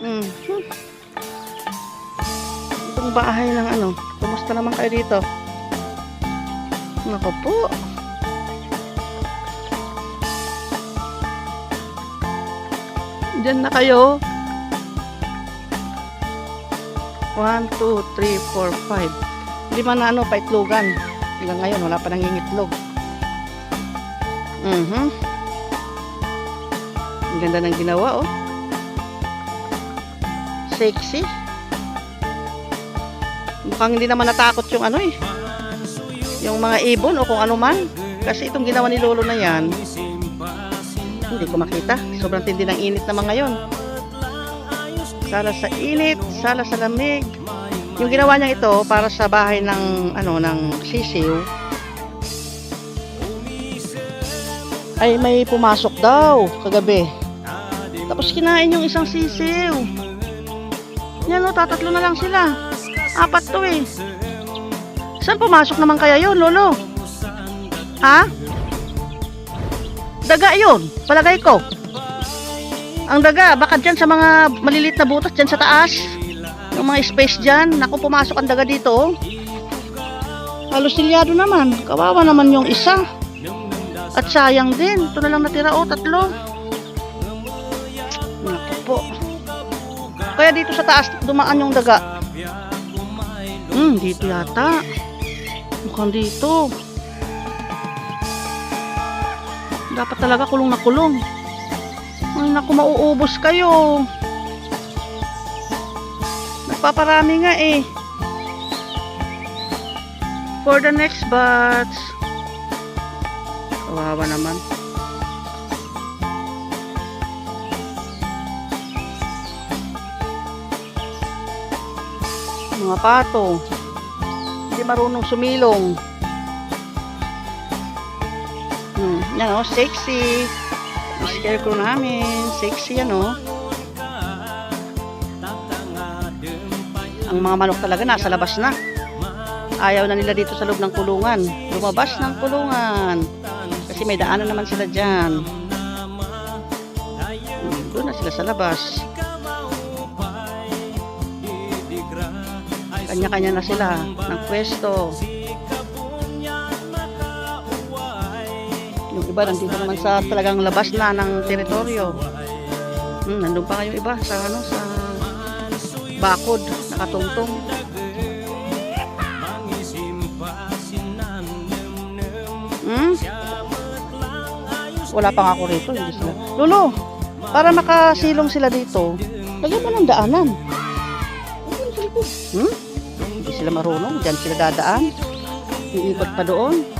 Mm. Hmm. Itong bahay ng ano. Kumusta naman kayo dito? Nako po. Diyan na kayo. 1, 2, 3, 4, 5. Lima na ano, paitlogan. Hanggang ngayon, wala pa nangingitlog. Mhm. Ang ganda ng ginawa, oh. Sexy. Mukhang hindi naman natakot yung ano eh. Yung mga ibon o kung ano man. Kasi itong ginawa ni Lolo na yan, hindi ko makita. Sobrang tindi ng init naman ngayon. Sala sa init, sala sa lamig. Yung ginawa niya ito para sa bahay ng ano ng sisiw. Ay may pumasok daw kagabi. Tapos kinain yung isang sisiw. Yan o, tatatlo na lang sila. Apat to eh. Saan pumasok naman kaya yun, Lolo? Ha? Daga yun, palagay ko. Ang daga, baka dyan sa mga malilit na butas dyan sa taas. Yung mga space dyan. Naku, pumasok ang daga dito. oh. Halos silyado naman. Kawawa naman yung isa. At sayang din. Ito na lang natira, oh, tatlo. Naku Dito sa taas, dumaan yung daga. Hmm, dito yata. Mukhang dito. Dapat talaga kulong na kulong. Ay, naku, mauubos kayo. Nagpaparami nga eh. For the next batch. Kawawa naman. Mga pato. Hindi marunong sumilong. Hmm, yan o, sexy. Yung scarecrow namin. Sexy yan o. Ang mga manok talaga nasa labas na. Ayaw na nila dito sa loob ng kulungan. Lumabas ng kulungan. Kasi may daanan naman sila dyan. Hmm, doon na sila sa labas. Kanya-kanya na sila ng pwesto. Yung iba nandito naman sa talagang labas na ng teritoryo. Hmm, nandun pa kayo iba sa ano sa bakod, nakatungtong. Hmm? Wala pa nga ako rito, hindi sila. Lolo, para makasilong sila dito, lagyan mo ng daanan. Hmm? Hindi sila marunong, dyan sila dadaan. Iikot pa doon.